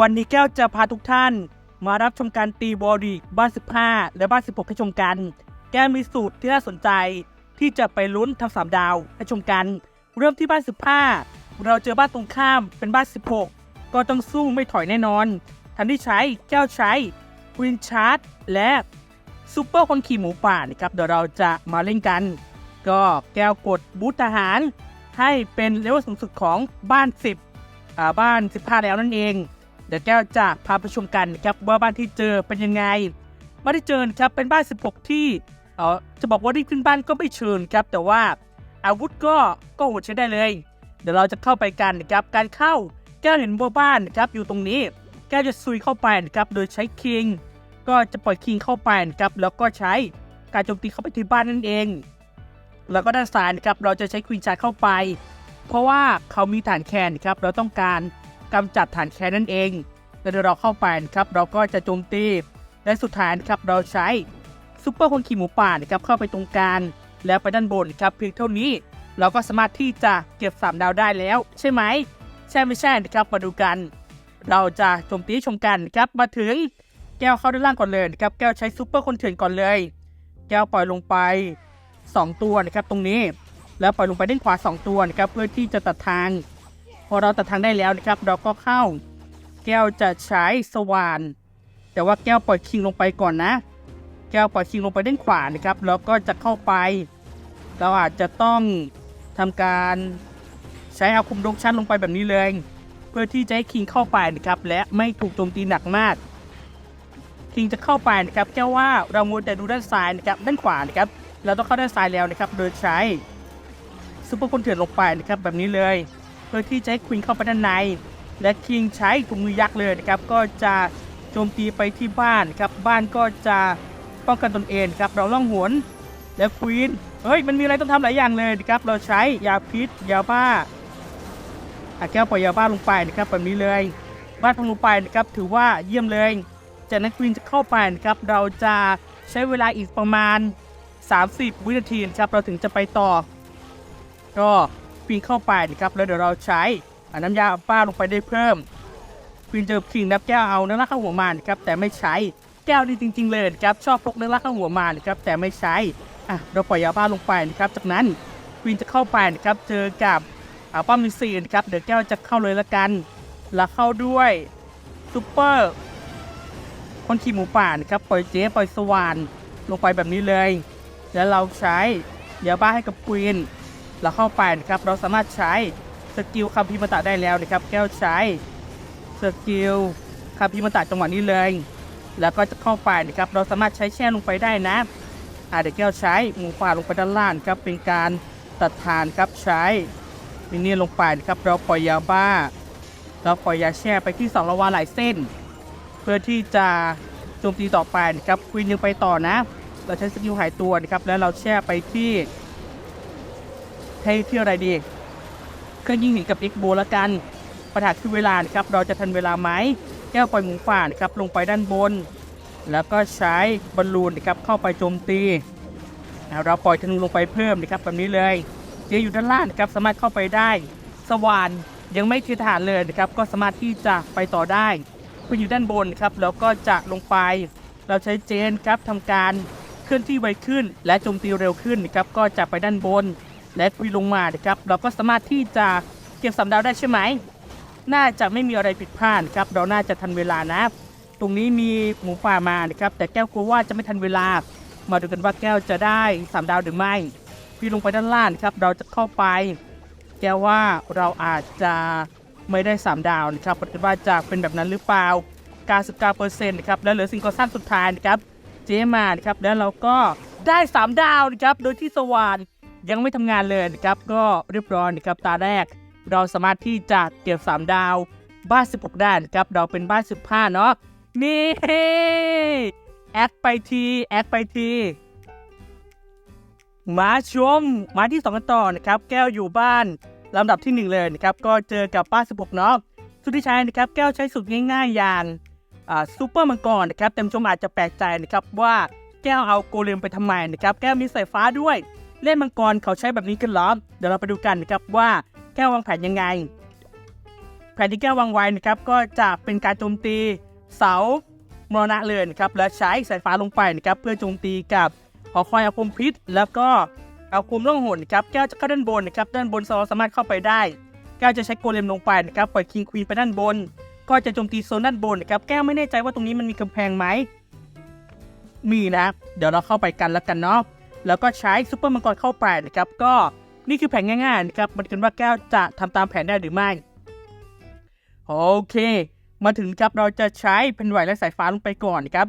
วันนี้แก้วจะพาทุกท่าน มารับชมการตีบอลลีกบ้าน 15 และบ้าน 16 ให้ชมกัน แก้วมีสูตรที่น่าสนใจ ที่จะไปลุ้นทำสามดาวให้ชมกัน เริ่มที่บ้าน 15 เราเจอบ้านตรงข้ามเป็นบ้าน 16 ก็ต้องสู้ไม่ถอยแน่นอนทันที่ใช้แก้วใช้วินชาร์ดและซูเปอร์คนขี่หมูป่านะครับเดี๋ยวเราจะมาเล่นกัน ก็แก้วกดบูตทหาร ให้เป็นเลเวลสูงสุดของบ้าน 10อ่าบ้าน 15 แล้วนั่นเอง ดี๋ยวแก้วจะพาไปชมกันนะครับว่าบ้านที่เจอเป็นยังไงบ้านที่เจอครับเป็นบ้าน 16 ที่เออจะบอกว่ารีบขึ้นบ้านก็ไม่เชิญครับ แต่ว่าอาวุธก็ก็หดใช้ได้เลย เดี๋ยวเราจะเข้าไปกันนะครับการเข้าแก้วเห็นบัวบ้านนะครับอยู่ตรงนี้ แก้วจะซุยเข้าไปครับโดยใช้คิงก็จะปล่อยคิงเข้าไปครับแล้วก็ใช้การโจมตีเข้าไปที่บ้านนั่นเอง แล้วก็ด้านซ้ายนะครับเราจะใช้ควีนชาร์เข้าไป เพราะว่าเขามีฐานแคนครับเราต้องการ กำจัดฐานแคนนั่นเองแล้วเดี๋ยเราเข้าไปครับ เราก็จะโจมตีและสุดท้ายครับเราใช้ซุปเปอร์คนขี่หมูป่านะครับเข้าไปตรงกลางแล้วไปด้านบนครับเพียงเท่านี้ เราก็สามารถที่จะเก็บ 3 ดาวได้แล้ว ใช่ไหม ใช่ไม่ใช่นะครับมาดูกัน เราจะโจมตีชมกันครับมาถึงแก้วเข้าด้านล่างก่อนเลยครับแก้วใช้ซุปเปอร์คนเถื่อนก่อนเลย แก้วปล่อยลงไป 2 ตัวนะครับตรงนี้ แล้วปล่อยลงไปด้านขวา 2 ตัวนะครับเพื่อที่จะตัดทาง อเราตัดทางได้แล้วนะครับ เราก็เข้า แก้วจะใช้สว่าน แต่ว่าแก้วปล่อยคิงลงไปก่อนนะ แก้วปล่อยคิงลงไปด้านขวานะครับ แล้วก็จะเข้าไป เราอาจจะต้องทำการใช้อาคุมดงชั้นลงไปแบบนี้เลย เพื่อที่จะให้คิงเข้าไปนะครับ และไม่ถูกโจมตีหนักมากคิงจะเข้าไปนะครับแก้วว่าเรามัวแต่ดูด้านซ้ายนะครับด้านขวานะครับเราต้องเข้าด้านซ้ายแล้วนะครับ โดยใช้ซุปเปอร์คนเถื่อนลงไปนะครับแบบนี้เลย พื่อที่จะให้ควีนเข้าไปด้านใน และคิงใช้ถุงมือยักษ์เลยนะครับก็จะโจมตีไปที่บ้านครับบ้านก็จะป้องกันตนเองครับเราล่องหวนและควีนเฮ้ยมันมีอะไรต้องทำหลายอย่างเลยนะครับเราใช้ยาพิษยาบ้าอะแก้วปล่อยยาบ้าลงไปนะครับแบบนี้เลยบ้านพังลงไปนะครับถือว่าเยี่ยมเลยจากนั้นควีนจะเข้าไปนะครับเราจะใช้เวลาอีกประมาณ 30 วินาทีนะครับเราถึงจะไปต่อก็ ปีนเข้าไปนะครับ แล้วเดี๋ยวเราใช้น้ำยาป้าลงไปได้เพิ่มปีนเจอคิงนับแก้วเอาเนื้อรักข้าหัวมานะครับแต่ไม่ใช้แก้วนี่จริง ๆ เลยนะครับชอบพกเนื้อรักข้าหัวมานะครับแต่ไม่ใช้อะเราปล่อยยาบ้าลงไปนะครับ จากนั้นควีนจะเข้าไปนะครับเจอกับอาป้อมมิสซีนะครับเดี๋ยวแก้วจะเข้าเลยละกันแล้วเข้าด้วยซูเปอร์คนขี่หมูป่านะครับปล่อยเจ๊ปล่อยสว่านลงไปแบบนี้เลย แล้วเราใช้ยาบ้าให้กับควีน เราเข้าไปนะครับเราสามารถใช้สกิลคาพิมตะได้แล้วนะครับ แก้วใช้สกิลคาพิมตะจังหวะนี้เลย แล้วก็จะเข้าไปนะครับ เราสามารถใช้แช่ลงไปได้นะอาเดี๋ยวแก้วใช้มูป่าลงไปด้านล่างครับเป็นการตัดทานครับใช้มินเนี่ลงไปนะครับ เราปล่อยยาบ้า เราปล่อยยาแช่ไปที่สองระวาหลายเส้น เพื่อที่จะโจมตีต่อไปนะครับควีนยังไปต่อนะ เราใช้สกิลหายตัวนะครับแล้วเราแช่ไปที่ ให้เที่ยวอะไรดีเครื่องยิงหนีกับ X โบละกันปัญหาคือเวลานะครับ เราจะทันเวลาไหมแก้วปล่อยหมูป่านะครับลงไปด้านบน แล้วก็ใช้บอลลูนนะครับเข้าไปโจมตี เราปล่อยธนูลงไปเพิ่มนะครับแบบนี้เลยเจอยู่ด้านล่างนะครับสามารถเข้าไปได้ สว่านยังไม่ทิฐานเลยนะครับ ก็สามารถที่จะไปต่อได้เพื่ออยู่ด้านบนครับแล้วก็จะลงไป เราใช้เจนครับทำการเคลื่อนที่ไวขึ้น และโจมตีเร็วขึ้นนะครับก็จะไปด้านบน และคุยลงมานะครับ เราก็สามารถที่จะเก็บสามดาวได้ใช่ไหม น่าจะไม่มีอะไรผิดพลาดครับ เราน่าจะทันเวลานะ ตรงนี้มีหมูป่ามานะครับ แต่แก้วกลัวว่าจะไม่ทันเวลา มาดูกันว่าแก้วจะได้สามดาวหรือไม่พี่ลงไปด้านล่างครับ เราจะเข้าไป แก้วว่าเราอาจจะไม่ได้สามดาวนะครับมาดูกันว่าจะเป็นแบบนั้นหรือเปล่า99%นะครับ แล้วเหลือสิ่งก่อสร้างสุดท้ายนะครับ เจมานะครับ แล้วเราก็ได้ 3 ดาวนะครับ โดยที่สว่าน ยังไม่ทำงานเลยนะครับ ก็เรียบร้อยนะครับตาแรก เราสามารถที่จะเก็บ3 ดาว บ้าน 16ได้นะครับเราเป็นบ้าน 15 เนาะนี่แอคไปทีแอคไปทีมาชมมาที่2กันต่อนะครับ แก้วอยู่บ้านลำดับที่ 1 เลยนะครับ ก็เจอกับบ้าน16 เนาะสุดที่ใช้นะครับ แก้วใช้สูตรง่ายๆอย่างอ่าซูเปอร์มังกรนะครับเต็มชมอาจจะแปลกใจนะครับว่าแก้วเอาโกเลมไปทำไมนะครับ แก้วมีสายฟ้าด้วย เล่นมังกรเขาใช้แบบนี้กันหรอเดี๋ยวเราไปดูกันนะครับว่าแก้ววางแผนยังไง แผนที่แก้ววางไว้นะครับก็จะเป็นการโจมตีเสามรณะเลยนะครับและใช้สายฟ้าลงไปนะครับเพื่อโจมตีกับหอคอยอาคมพิษ แล้วก็อาคมล่องหนนะครับแก้วจะเข้าด้านบนนะครับด้านบนเราสามารถเข้าไปได้ แก้วจะใช้โกเลมลงไปนะครับปล่อยคิงควีนไปด้านบน ก็จะโจมตีโซนด้านบนนะครับแก้วไม่แน่ใจว่าตรงนี้มันมีกำแพงไหมมีนะ เดี๋ยวเราเข้าไปกันแล้วกันเนาะ แล้วก็ใช้ซุปเปอร์มังกรเข้าไปนะครับ ก็นี่คือแผนง่ายๆนะครับมันกันว่าแก้วจะทำตามแผนได้หรือไม่ โอเค มาถึงครับเราจะใช้แผ่นไหวและสายฟ้าลงไปก่อนนะครับ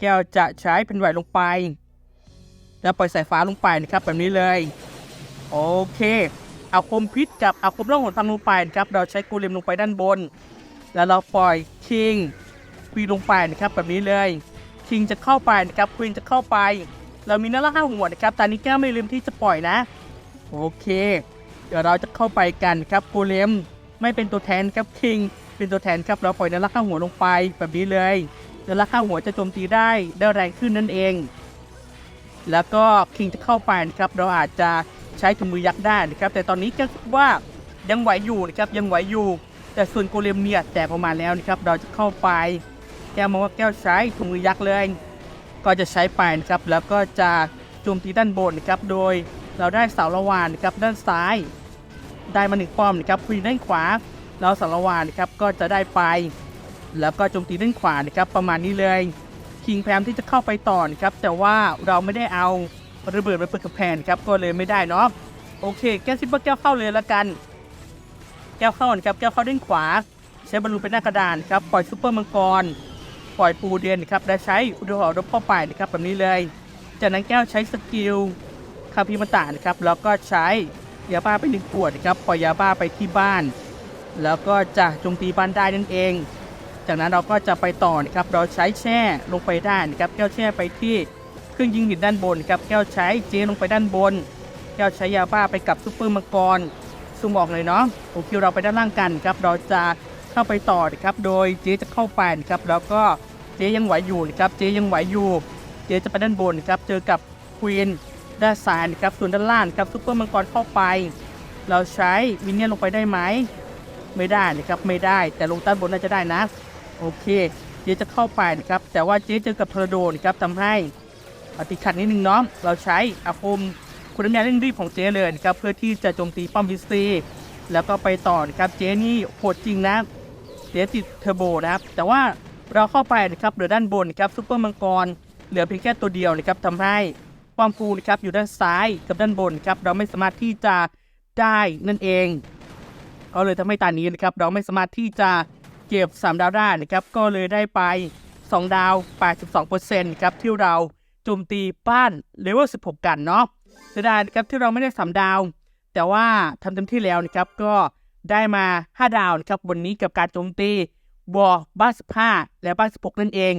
แก้วจะใช้แผ่นไหวลงไป แล้วปล่อยสายฟ้าลงไปนะครับแบบนี้เลย โอเค เอาคมพิษกับเอาคมร่องหนทางลงไปนะครับ เราใช้กูเลมลงไปด้านบน แล้วเราปล่อยคิงควีนลงไปนะครับแบบนี้เลยคิงจะเข้าไปนะครับควีนจะเข้าไป เรามีหน้าล่าห้าหัวนะครับ ตอนนี้แก้วไม่ลืมที่จะปล่อยนะ โอเค เดี๋ยวเราจะเข้าไปกันครับโกเลมไม่เป็นตัวแทนครับคิง เป็นตัวแทนครับ เราปล่อยนารักข้าหัวลงไปแบบนี้เลยนารักข้าหัวจะโจมตีได้ได้แรงขึ้นนั่นเอง แล้วก็คิงจะเข้าไปนะครับ เราอาจจะใช้ถุงมือยักษ์ได้นะครับ แต่ตอนนี้แก้วคิดว่ายังไหวอยู่นะครับ ยังไหวอยู่ แต่ส่วนโกเลมเนี่ยแตกออกมาแล้วนะครับ เราจะเข้าไป แก้วมองว่าแก้วใช้ถุงมือยักษ์เลย ก็จะใช้ไปนะครับแล้วก็จะโจมตีด้านบนนะครับโดยเราได้เสาละวานนะครับด้านซ้าย ได้มาหนึ่งป้อมนะครับคุยด้านขวา เราเสารวานนะครับก็จะได้ไป แล้วก็โจมตีด้านขวานะครับประมาณนี้เลยคิงพยายามที่จะเข้าไปต่อนะครับแต่ว่าเราไม่ได้เอาระเบิดไปเปิดกระแพงครับก็เลยไม่ได้เนาะโอเค แก้วซิปเปอร์แก้วเข้าเลยละกัน แก้วเข้านะครับแก้วเข้าด้านขวา ใช้บอลลูนเป็นหน้ากระดานครับปล่อยซูเปอร์มังกร ปล่อยปูเดียนนะครับและใช้อุดหอรบเข้าไปนะครับแบบนี้เลย จากนั้นแก้วใช้สกิลคาพิมาตานะครับแล้วก็ใช้ยาบ้าไปหนึ่งขวดนะครับปล่อยยาบ้าไปที่บ้าน แล้วก็จะโจมตีบ้านได้นั่นเอง จากนั้นเราก็จะไปต่อนะครับเราใช้แช่ลงไปได้นะครับแก้วแช่ไปที่เครื่องยิงหินด้านบนครับแก้วใช้เจลงไปด้านบน แก้วใช้ยาบ้าไปกับซุปเปอร์มังกรซูมออกเลยเนาะโอเคเราไปด้านล่างกันครับเราจะ เข้าไปต่อนะครับ โดยเจ๊จะเข้าไปนะครับ แล้วก็เจ๊ยังไหวอยู่นะครับ เจ๊ยังไหวอยู่ เจ๊จะไปด้านบนครับ เจอกับควีนด้านซ้ายนะครับ ส่วนด้านล่างครับซุปเปอร์มังกรเข้าไป เราใช้วินเนี่ยนลงไปได้ไหม ไม่ได้นะครับ ไม่ได้ แต่ลงด้านบนน่าจะได้นะ โอเค เจ๊จะเข้าไปนะครับ แต่ว่าเจ๊เจอกับทอร์โดนะครับทำให้ปฏิดขัดนิดนึงเนาะ เราใช้อาคมคุณน้ำยาเร่งรีบของเจ๊เลยนะครับ เพื่อที่จะโจมตีป้อมวิสซีแล้วก็ไปต่อนะครับ เจ๊นี่โหดจริงนะ เจ๊ติดเทอร์โบนะครับ แต่ว่าเราเข้าไปนะครับเหลือด้านบนนะครับซุปเปอร์มังกรเหลือเพียงแค่ตัวเดียวนะครับทำให้ป้อมฟูนะครับอยู่ด้านซ้ายกับด้านบนครับเราไม่สามารถที่จะได้นั่นเองก็เลยทำให้ตอนนี้นะครับเราไม่สามารถที่จะเก็บ 3 ดาวได้นะครับก็เลยได้ไป 2 ดาว 82%ครับที่เราโจมตีบ้านเลเวล 16 กันเนาะเสียดายนะครับที่เราไม่ได้ 3 ดาว แต่ว่าทำเต็มที่แล้วนะครับก็ ได้มา 5 ดาวนะครับวันนี้กับการโจมตีบอบ้าน15 และบ้าน16 นั่นเอง